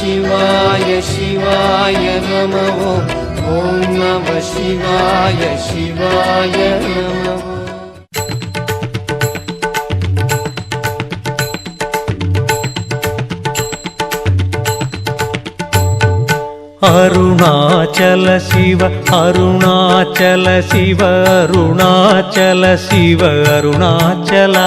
சிவாய சிவாய நம ஓம் ஓம் நம சிவாய சிவாய நம அருணாச்சல சிவ அருணாச்சல சிவ அருணாச்சல சிவ அருணாச்சலா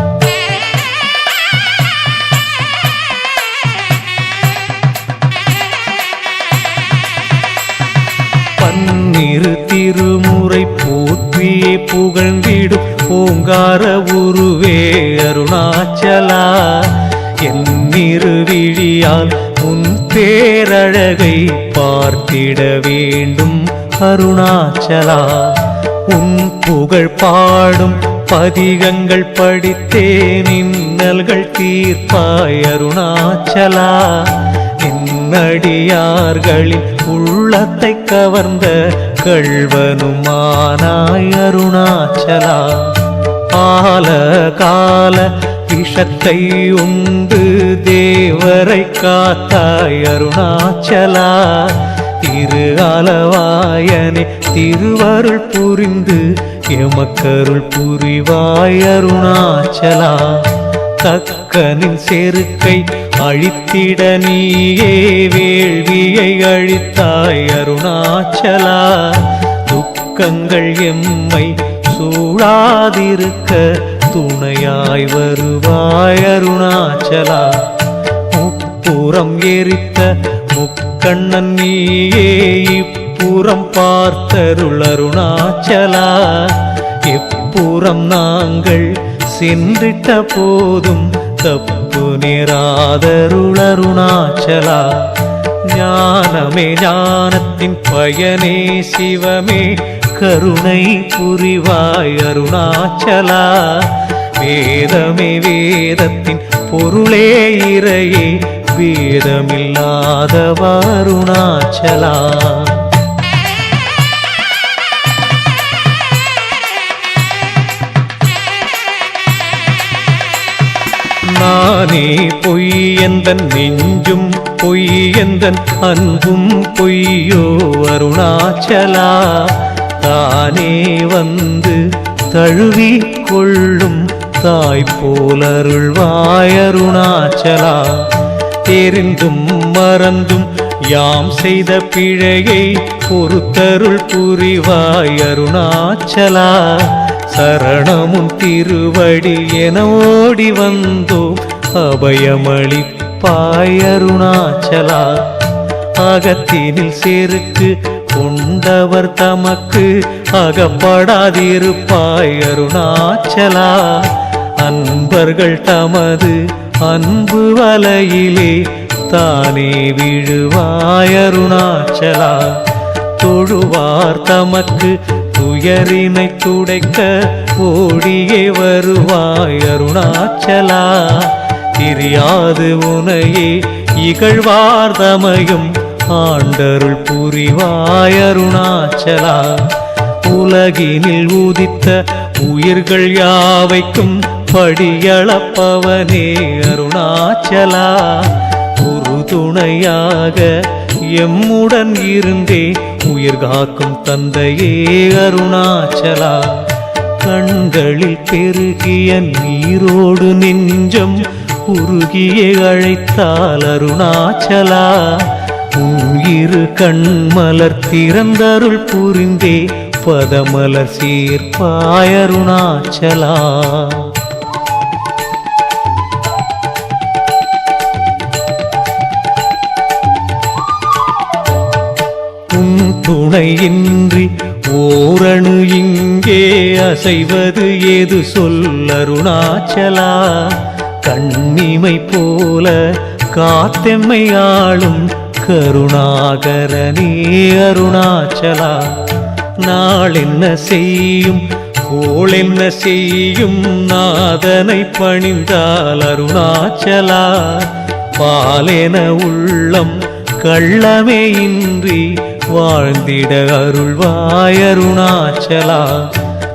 திருமுறை போற்றியே புகழ்ந்திடும் பூங்கார உருவே அருணாச்சலா. என் விழியால் உன் பேரழகை பார்த்திட வேண்டும் அருணாச்சலா. உன் புகழ் பாடும் பதிகங்கள் படித்தே நின்னல்கள் தீர்ப்பாய் அருணாச்சலா. என்னடியார்களின் உள்ளத்தை கவர்ந்த கள்வனுமானாய் அருணாச்சலா ஆல கால விஷத்தை உண்டு தேவரை காத்தாய் அருணாச்சலா திரு அளவாயனே திருவருள் புரிந்து எமக்கருள் புரிவாய் அருணாச்சலா தக்கனின் செருக்கை அழித்திட நீயே வேள்வியை அழித்தாய் அருணாச்சலா. துக்கங்கள் எம்மை சூழாதிருக்க துணையாய் வருவாய் அருணாச்சலா. முப்புறம் எரித்த முக்கண்ணன் நீயே இப்புறம் பார்த்தருள் அருணாச்சலா. எப்புறம் நாங்கள் சென்றிட்ட போதும் தப்பு நேராதருளருணாச்சலா. ஞானமே ஞானத்தின் பயனே சிவமே கருணை புரிவாய் அருணாச்சலா. வேதமே வேதத்தின் பொருளே இறையே வேதமில்லாத வருணாச்சலா நானே பொய் எந்தன் நெஞ்சும் பொய் எந்தன் அன்பும் பொய்யோ அருணாச்சலா. தானே வந்து தழுவி கொள்ளும் தாய் போலருள்வாய் அருணாச்சலா. தெரிந்தும் மறந்தும் யாம் செய்த பிழையை பொறுத்தருள் புரிவாய் அருணாச்சலா. சரணமும் திருவடி என ஓடி வந்தோம். அபயமளிப்பாயருணாச்சலா அகத்தினில் செருக்கு கொண்டவர் தமக்கு அகப்படாதிருப்பாய் அருணாச்சலா. அன்பர்கள் தமது அன்பு வலையிலே தானே விழுவாய் அருணாச்சலா. தொழுவார் தமக்கு துயரினை துடைக்க ஓடியே வருவாய் அருணாச்சலா. தெரியாது உனையே இகழ்வார்தமையும் ஆண்டருள் புரிவாய் அருணாச்சலா. உலகினில் உதித்த உயிர்கள் யாவைக்கும் படியளப்பவனே அருணாச்சலா. உறுதுணையாக எம்முடன் இருந்தே உயிர் காக்கும் தந்தையே அருணாச்சலா. கண்களில் பெருகிய நீரோடு நெஞ்சம் குறுகிய அழைத்தால் அருணாச்சலா. உன் இரு கண்மலர் திறந்தருள் புரிந்தே பதமலர் சீர்ப்பாய் துணையின்றி ஓரணு இங்கே அசைவது ஏது சொல் அருணாச்சலா? கண்ணிமை போல காத்தெம்மை ஆளும் கருணாகரனே அருணாச்சலா. நாளென்ன செய்யும் கோள் என்ன செய்யும் நாதனை பணிந்தால் அருணாச்சலா. பாலென உள்ளம் கள்ளமே இன்றி வாழ்ந்திட அருள்வாய் அருணாச்சலா.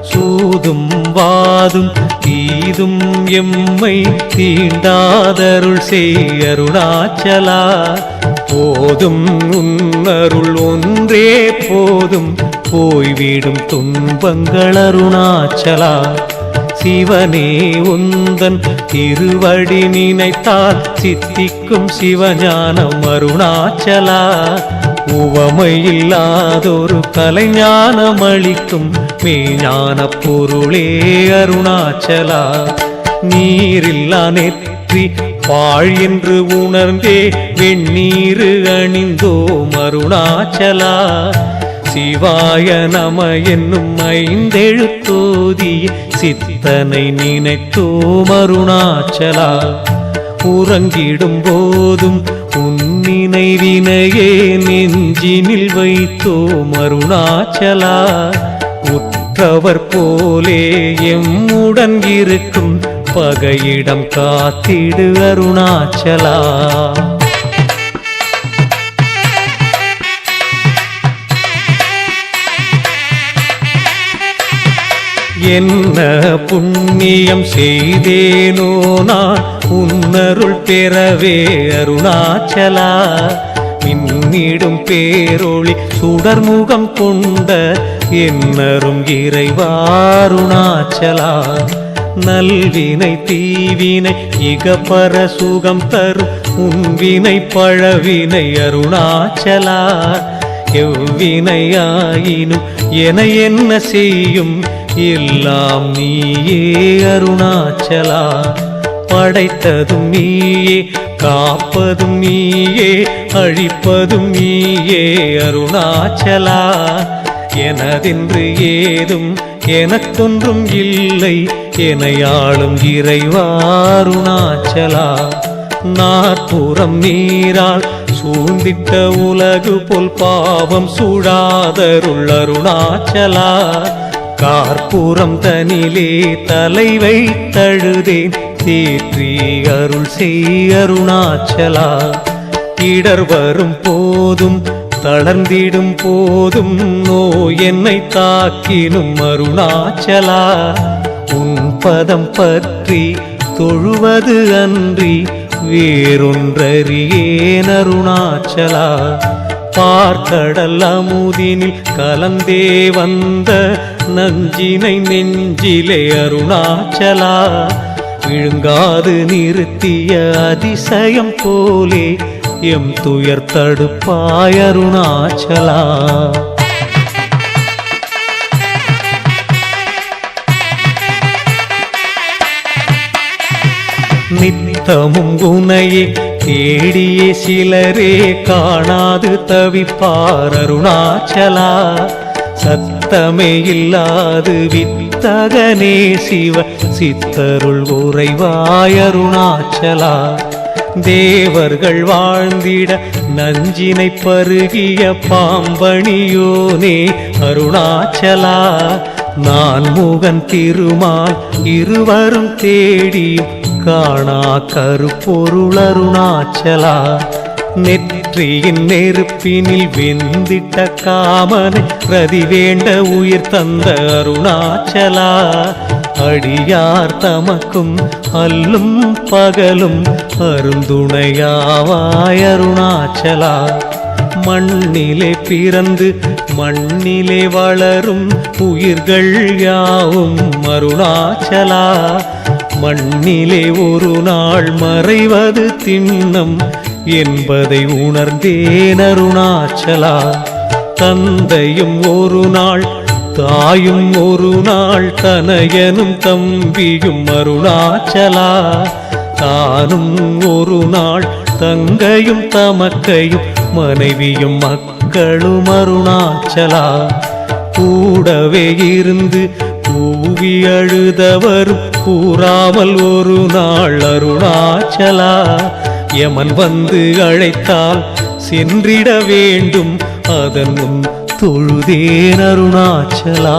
சூதும் வாதும் தீதும் எம்மை தீண்டாதருள் செய் அருணாச்சலா. போதும் உன்னருள் ஒன்றே போதும் போய்விடும் துன்பங்கள் அருணாச்சலா. சிவனே உந்தன் திருவடி நினைத்தால் சித்திக்கும் சிவஞானம் அருணாச்சலா. உவமையில்லாதொரு கலைஞானம் அளிக்கும் மெய்ஞான பொருளே அருணாச்சலா. நீரில்லா நெற்றி வாழ் என்று உணர்ந்தே வெண்ணீரு அணிந்தோம் அருணாச்சலா. சிவாய நம என்னும் ஐந்தெழுத்தோதிய சித்தனை நினைத்தோம் அருணாச்சலா. உறங்கிடும் போதும் உன்னினைவினையே நெஞ்சினில் வைத்தோ மருணாச்சலா உற்றவர் போலே எம்முடன் இருக்கும் பகையிடம் காத்திடு அருணாச்சலா. என்ன புண்ணியம் செய்தேனோ நான் உன்னருள் பெறவே அருணாச்சலா. மின்னிடும் பேரொளி சுடர்முகம் கொண்ட என்னரும் இறைவாருணாச்சலா நல்வினை தீவினை இகப்பர சுகம் தரும் உன்வினை பழவினை அருணாச்சலா. எவ்வினையாயினும் என என்ன செய்யும் எல்லாம் நீயே அருணாச்சலா. படைத்ததும் நீயே காப்பதும் நீயே அழிப்பதும் நீயே அருணாச்சலா. எனதென்று ஏதும் எனக்கொன்றும் இல்லை எனையாளும் இறைவாருணாச்சலா நாற்புறம் நீரால் சூழ்ந்திட்ட உலகு போல் பாவம் சூழாதருள் அருணாச்சலா. கார்பூரம் தனிலே தலை வைத்தழுதேன். தேற்றி அருள் செய் அருணாச்சலா. இடர் வரும் போதும் தளர்ந்திடும் போதும் நோ என்னை தாக்கினும் அருணாச்சலா. உன் பதம் பற்றி தொழுவது அன்றி வேறொன்றறியேன் அருணாச்சலா. பார்க்கடல் அமுதினில் கலந்தே வந்த நஞ்சினை நெஞ்சிலே அருணாச்சலா விழுங்காது நிறுத்திய அதிசயம் போலே எம் துயர் தடுப்பாய் அருணாச்சலா. நித்தமும் குணையே தேடியே சிலரே காணாது தவிப்பார் அருணாச்சலா. சத் சத்தமே இல்லாது வித்தகனே சிவ சித்தருள் உறைவாயருணாச்சலா தேவர்கள் வாழ்ந்திட நஞ்சினை பருகிய பாம்பணியோனே அருணாச்சலா. நான் முகன் திருமால் இருவரும் தேடியும் காணா கருப்பொருள் அருணாச்சலா. நெற்றியின் நெருப்பினில் வெந்திட்ட காமனை பிரதி வேண்ட உயிர் தந்த அருணாச்சலா. அடியார் தமக்கும் அல்லும் பகலும் அருந்துணையாவாய் அருணாச்சலா. மண்ணிலே பிறந்து மண்ணிலே வளரும் உயிர்கள் யாவும் அருணாச்சலா. மண்ணிலே ஒரு நாள் மறைவது திண்ணம் என்பதை உணர்ந்தேன் அருணாச்சலா. தந்தையும் ஒரு நாள் தாயும் ஒரு நாள் தனையனும் தம்பியும் அருணாச்சலா. தானும் ஒரு நாள் தங்கையும் தமக்கையும் மனைவியும் மக்களும் அருணாச்சலா. கூடவே இருந்து கூவி அழுதவர் கூறாமல் ஒரு நாள் அருணாச்சலா. யமன் வந்து அழைத்தால் சென்றிட வேண்டும். அதன் முன் தொழுதேன் அருணாச்சலா.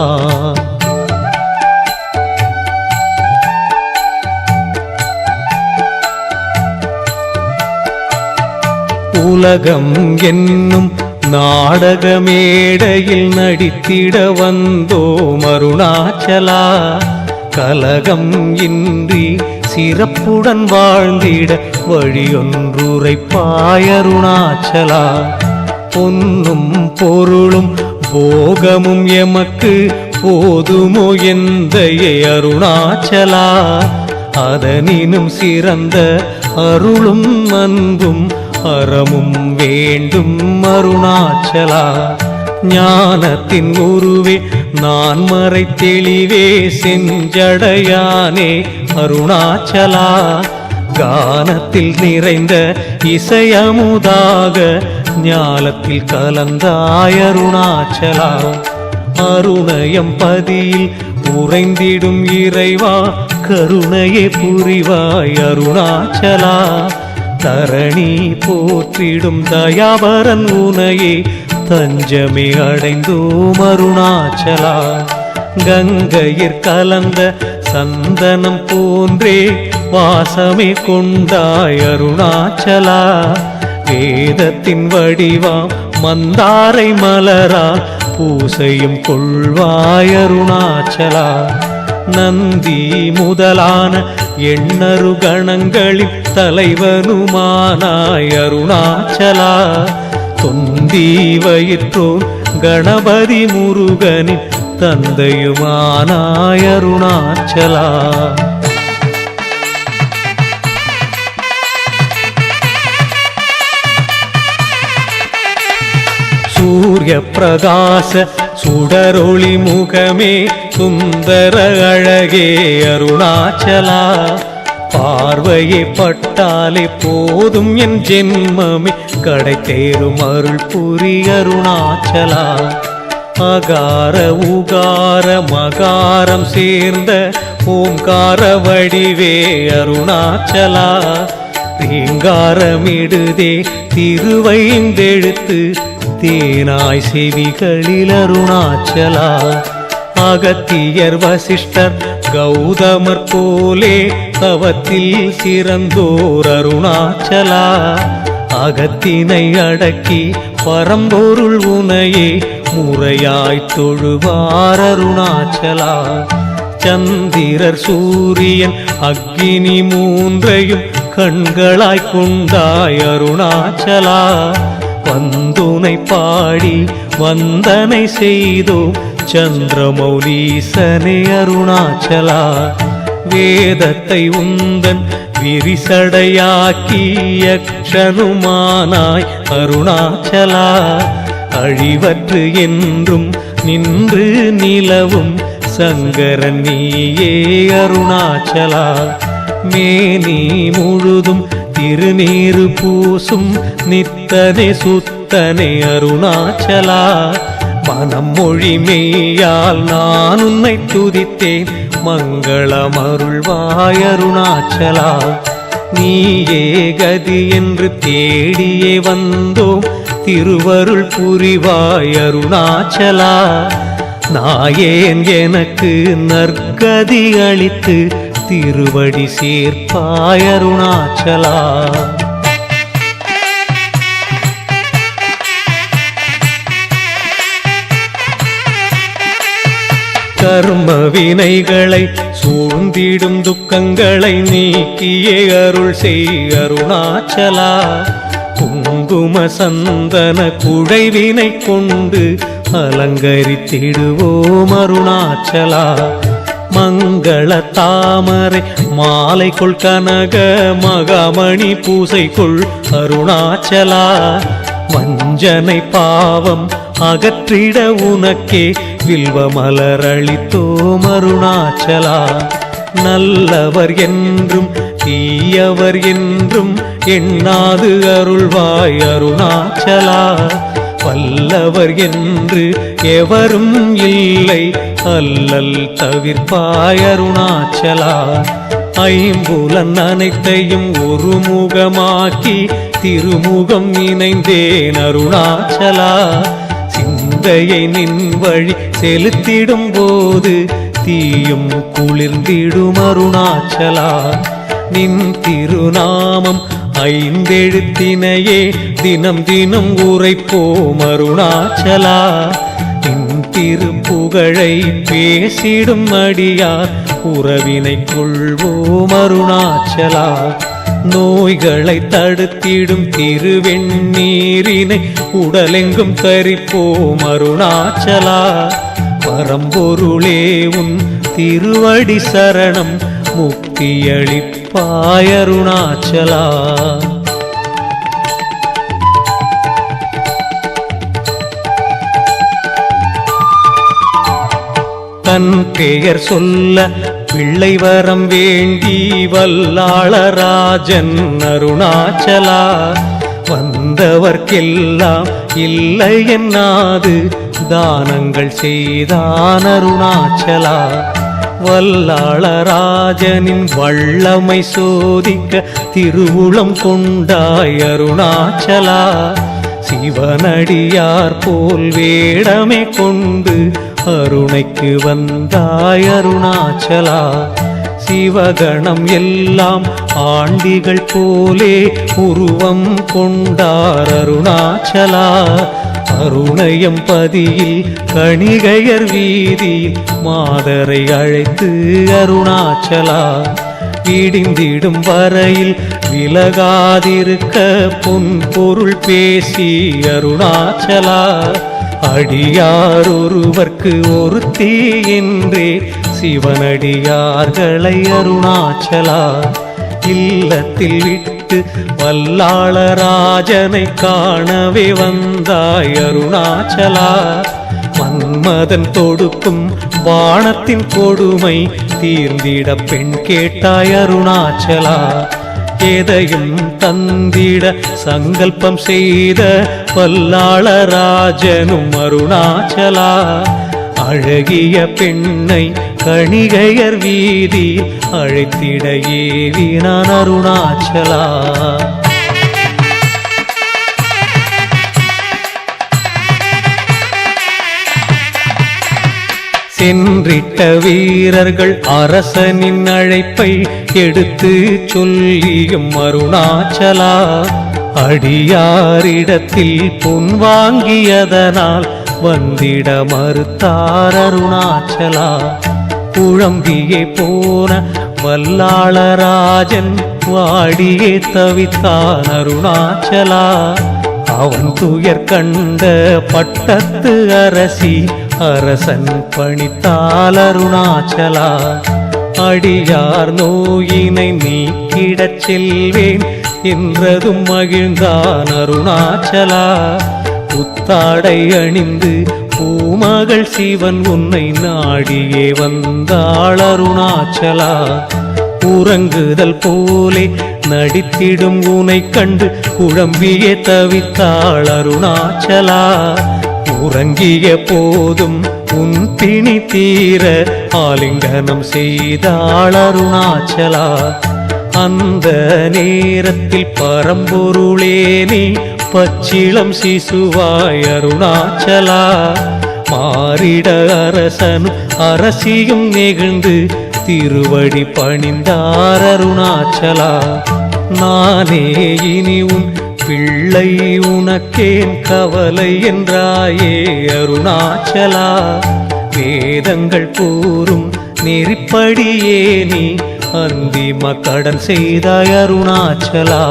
உலகம் என்னும் நாடக மேடையில் நடித்திட வந்தோம் அருணாச்சலா. கலகம் இன்றி சிறப்புடன் வாழ்ந்திட வழியொன்றுரைப்பாய் அருணாச்சலா பொன்னும் பொருளும் போகமும் எமக்கு போதுமோ எந்த அருணாச்சலா. அதனினும் சிறந்த அருளும் அன்பும் அறமும் வேண்டும் அருணாச்சலா. ஞானத்தின் உருவே நான் மறை தெளிவே செஞ்சடையானே அருணாச்சலா. கானத்தில் நிறைந்த இசையமுதாக ஞாலத்தில் கலந்த அருணாச்சலா. அருணயம் பதியில் உறைந்திடும் இறைவா கருணையே புரிவாய் அருணாச்சலா. தரணி போற்றிடும் தயாபரன் உனையே தஞ்சமே அடைந்தோம் அருணாச்சலா. கங்கையிற் கலந்த சந்தனம் போன்றே வாசமே கொண்டாய் அருணாச்சலா. வேதத்தின் வடிவாம் மந்தாரை மலரா பூசையும் கொள்வாய் அருணாச்சலா. நந்தி முதலான எண்ணரு கணங்களில் தலைவனுமானாய் அருணாச்சலா. தொந்தி வயிற்றோர் கணபதி முருகனின் தந்தையுமானாய் அருணாச்சலா. சூரிய பிரகாச சுடரொளி முகமே சுந்தர அழகே அருணாச்சலா. பார்வையை பட்டாலே போதும் என் ஜென்மமே கடை தேரும் அருள் புரி அருணாச்சலா. அகார உகார மகாரம் சேர்ந்த ஓம்கார வடிவே அருணாச்சலா. ரீங்காரமிடுதே திருவைந்தெழுத்து தேனாய் செவிகளில் அருணாச்சலா. அகத்தியர் வசிஷ்டர் கௌதமர் போலே தவத்தில் சிறந்தோர் அருணாச்சலா. அகத்தினை அடக்கி பரம்பொருள் உனையே முறையாய் தொழுவார் அருணாச்சலா. சந்திரர் சூரியன் அக்னி மூன்றையும் கண்களாய் கொண்டாய் அருணாச்சலா. வந்துனை பாடி வந்தனை செய்தோம். சந்திரமௌலீசனே அருணாச்சலா. வேதத்தை உந்தன் விரிசடையாக்கி யக்ஷனுமானாய் அருணாச்சலா. அழிவற்று என்றும் நின்று நிலவும் சங்கரன் நீயே அருணாச்சலா. மேனி முழுதும் திருநீறு பூசும் நித்தனே சுத்தனே அருணாச்சலா. மனம் மொழி மெய்யால் நான் உன்னை துதித்தேன். மங்களம் அருள்வாய் அருணாச்சலா. நீயே கதி என்று தேடியே வந்தோம். திருவருள் புரிவாய் அருணாச்சலா. நாயேன் எனக்கு நற்கதி அளித்து திருவடி சேர்ப்பாயருணாச்சலா கர்ம வினைகளை சூழ்ந்திடும் துக்கங்களை நீக்கியே அருள் செய் அருணாச்சலா. குங்கும சந்தன குழைவினை கொண்டு அலங்கரித்திடுவோம் அருணாச்சலா. மங்கள தாமரை மாலைக்குள் கனக மகாமணி பூசைக்குள் அருணாச்சலா. வஞ்சனை பாவம் அகற்றிட உனக்கே வில்வ மலரளித்தோம் அருணாச்சலா. நல்லவர் என்றும் தீயவர் என்றும் எண்ணாது அருள்வாய் அருணாச்சலா. வல்லவர் என்று எவரும் இல்லை அல்லல் தவிர்ப்பாய் அருணாச்சலா. ஐம்புலன் அனைத்தையும் ஒரு முகமாக்கி திருமுகம் நினைந்தேன் அருணாச்சலா. சிந்தையை நின் வழி செலுத்திடும் போது தீயும் குளிர்ந்திடும் அருணாச்சலா. நின் திருநாமம் ஐந்தெழுத்தினையே தினம் தினம் உரைப்போம் அருணாச்சலா. நின் திருப்புகழை பேசிடும் அடியார். உறவினை கொள்வோம் அருணாச்சலா. நோய்களை தடுத்திடும் திருவெண்ணீரினை உடலெங்கும் தரிப்போம் அருணாச்சலா. பரம்பொருளே உன் திருவடி சரணம் முக்தியளிப்பாய் தன் பெயர் சொல்ல பிள்ளை வரம் வேண்டி வல்லாளராஜன் அருணாச்சலா. வந்தவர்க்கெல்லாம் இல்லை என்னாது தானங்கள் செய்தான் அருணாச்சலா. வல்லாளராஜனின் வல்லமை சோதிக்க திருவுளம் கொண்டாய் அருணாச்சலா. சிவனடியார் போல் வேடமே கொண்டு கருணைக்கு வந்தாய் அருணாச்சலா. சிவகணம் எல்லாம் ஆண்டிகள் போலே உருவம் கொண்டார் அருணாச்சலா. அருணயம் பதியில் கணிகையர் வீதியில் மாதரை அழைத்து அருணாச்சலா. இடிந்திடும் வரையில் விலகாதிருக்க பொன் பொருள் பேசி அருணாச்சலா. அடியார் ஒருவர்க்கு ஒருத்தி என்றே சிவனடியார்களை அருணாச்சலா இல்லத்தில் விட்டு வல்லாளராஜனை காணவே வந்தாய் அருணாச்சலா மன்மதன் தொடுக்கும் வானத்தின் கொடுமை தீர்ந்திட பெண் கேட்டாய் அருணாச்சலா எதையும் தந்திட சங்கல்பம் செய்த பல்லாளராஜனும் அருணாச்சலா. அழகிய பெண்ணை கணிகையர் வீதி அழைத்திட ஏவி நான் அருணாச்சலா. சென்றிட்ட வீரர்கள் அரசனின் அழைப்பை எடுத்து சொல்லியும் அருணாச்சலா அடியாரிடத்தில் பொன் வாங்கியதனால் வந்திட மறுத்தார் அருணாச்சலா. புழம்பியே போன வல்லாளராஜன் வாடியே தவித்தான் அருணாச்சலா. அவன் துயர் கண்ட பட்டத்து அரசி அரசன் பணித்தால் அருணாச்சலா. அடியார் நோயினை நீக்கிடச் செல்வேன் என்றதும் மகிழ்ந்தான் அருணாச்சலா. புத்தாடை அணிந்து பூமகள் சிவன் உன்னை நாடியே வந்தாள் அருணாச்சலா. உறங்குதல் போலே நடித்திடும் உனை கண்டு குழம்பியே தவித்தாள் அருணாச்சலா. உறங்கிய போதும் உன் பிணி தீர ஆலிங்கனம் செய்தாள் அருணாச்சலா. அந்த நேரத்தில் பரம்பொருளே நீ பச்சிளம் சிசுவாய் அருணாச்சலா. மாறிட அரசனும் அரசியும் நெகிழ்ந்து திருவடி பணிந்தார் அருணாச்சலா. நானே இனி உன் பிள்ளை உனக்கேன் கவலை என்றாயே அருணாச்சலா. வேதங்கள் கூறும் நெறிப்படியே நீ அந்திம கடன் செய்தாய் அருணாச்சலா.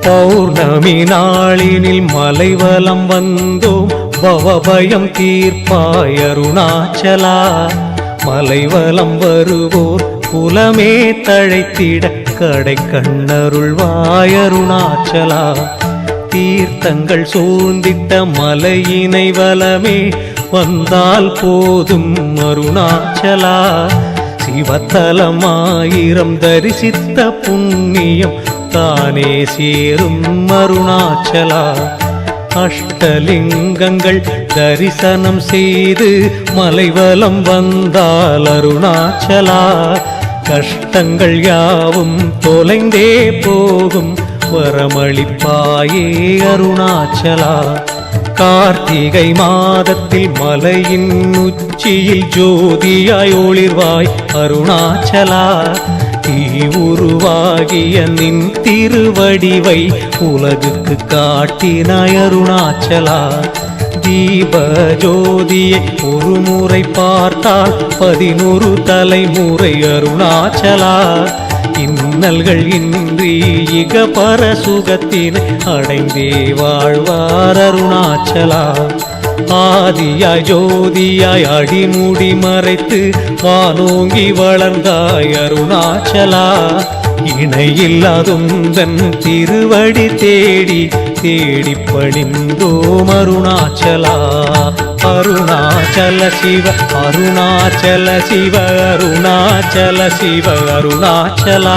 பௌர்ணமி நாளினில் மலைவலம் வந்தோம் பவபயம் தீர்ப்பாய் அருணாச்சலா மலைவலம் வருவோர் குலமே தழைத்திட கடை கண்ணருள்வாய் அருணாச்சலா தீர்த்தங்கள் சூழ்ந்திட்ட மலையினை வலமே வந்தால் போதும் அருணாச்சலா. சிவத்தலமாயிரம் தரிசித்த புண்ணியம் தானே சேரும் அருணாச்சலா. அஷ்டலிங்கங்கள் தரிசனம் செய்து மலைவலம் வந்தால் அருணாச்சலா. கஷ்டங்கள் யாவும் தொலைந்தே போகும். வரமளிப்பாயே அருணாச்சலா. கார்த்திகை மாதத்தில் மலையின் உச்சியில் ஜோதியாய் ஒளிர்வாய் அருணாச்சலா. தீ உருவாகிய நின் திருவடிவை உலகுக்கு காட்டினாய் அருணாச்சலா தீப ஜோதியை ஒரு முறை பார்த்தால் பதினொரு தலைமுறை அருணாச்சலா இன்னல்கள் இன்றி இக பர சுகத்தினை அடைந்தே வாழ்வார் அருணாச்சலா ஆதியாய் ஜோதியாய் அடிமுடி மறைத்து வானோங்கி வளர்ந்தாய் அருணாச்சலா. இணையில்லாதுந்தன் திருவடி தேடி தேடி பணிந்தோம் அருணாச்சலா. அருணாச்சல சிவ அருணாச்சல சிவ அருணாச்சல சிவ அருணாச்சலா.